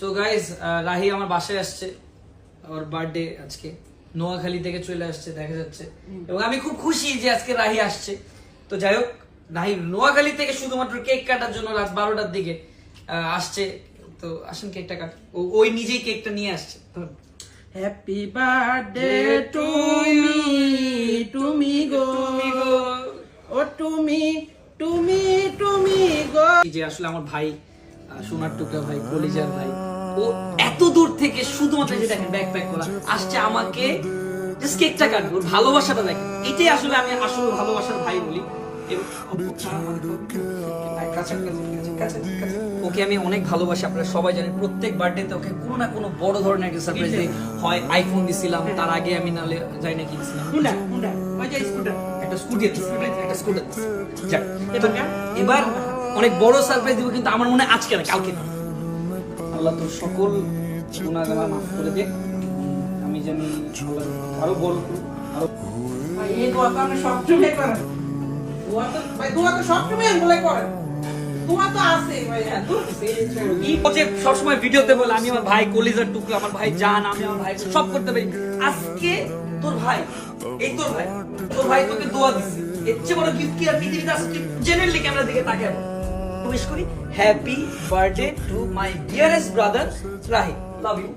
So guys Rahi আমার বাসায় আসছে। ওর বার্থডে আজকে। নোয়াখালী থেকে চলে আসছে দেখা যাচ্ছে। এবং আমি খুব খুশি যে আজকে রাহি আসছে। তো যাই হোক রাহি নোয়াখালী থেকে শুধুমাত্র কেক কাটার জন্য রাত বারোটার দিকে আসছে। তো আসেন কেকটা কাট। ও- ওই নিজেই কেকটা নিয়ে আসছে। হ্যাপি বার্থডে টু মি তুমি গো। ও তুমি তুমি তুমি গো। এই যে আসলে আমার ভাই সোনার টুকরা ভাই কলিজার ভাই। ও এত দূর থেকে শুধুমাত্র যে দেখেন ব্যাক প্যাক করা আসছে আমাকে জাস্ট কেকটা কাটবে ওর ভালোবাসাটা দেখেন। এটাই আসলে আমি আসলে ভালোবাসার ভাই বলি। ওকে আমি অনেক ভালোবাসি আপনারা সবাই জানেন প্রত্যেক বার্থডেতে ওকে কোনো না কোনো বড় ধরনের একটা সারপ্রাইজ দিই। হয় আইফোন দিছিলাম তার আগে আমি নালে যাই না কি দিছিলাম একটা স্কুটি একটা স্কুটার যাক এবার অনেক বড় সারপ্রাইজ দিব কিন্তু আমার মনে হয় আজকে না কালকে। আল্লাহ তোর সকল গুণাগালা মাফ করে দে। আমি জানি আরও বড় আরও এই দোয়া তো আপনি সবসময় করেন। দোয়া তো ভাই দোয়া তো সবসময় বলে করেন। হ্যাঁ সবসময় ভিডিওতে বলে আমি আমার ভাই কলিজার টুকরো আমার ভাই জান আমি আমার ভাই সব করতে পারি। আজকে তোর ভাই এই তোর ভাই তোর ভাই তোকে দোয়া দিছে। এর চেয়ে বড় গিফট কি আর পৃথিবীতে আছে? জেনারেলি ক্যামেরার দিকে তাকে উইশ করি happy birthday to my dearest brother Rahi love you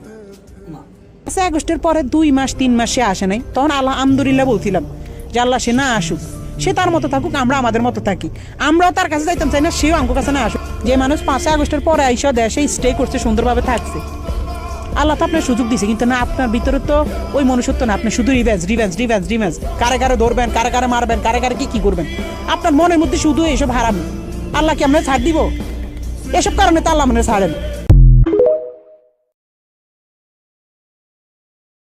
আগস্টের পরে দুই মাস, তিন আসে নাই। তখন আল্লাহ বলছিলাম, যে আল্লাহ সে না আসুক, সে তার মতো থাকুক, আমরা আমাদের মতো থাকি। তার কাছে যাইতাম, চাই না সেও আমার কাছে না আসুক। যে মানুষ আগস্টের পরে আইসা দেশে স্টে করছে, সুন্দরভাবে থাকছে। আল্লাহ তো আপনার সুযোগ দিছে, কিন্তু না, আপনার ভিতরে তো ওই মনুষ্যত্ব না। আপনি শুধু রিভেঞ্জ রিভেঞ্জ রিভেঞ্জ রিভেঞ্জ কারে কারে ধরবেন, কারে কারে মারবেন, কারে কারে কি কি করবেন? আপনার মনের মধ্যে শুধু এসব হারাম। আল্লাহ কি আমরা ছাড় দিব। এসব কারণে তো আল্লাহ মানে ছাড়েন।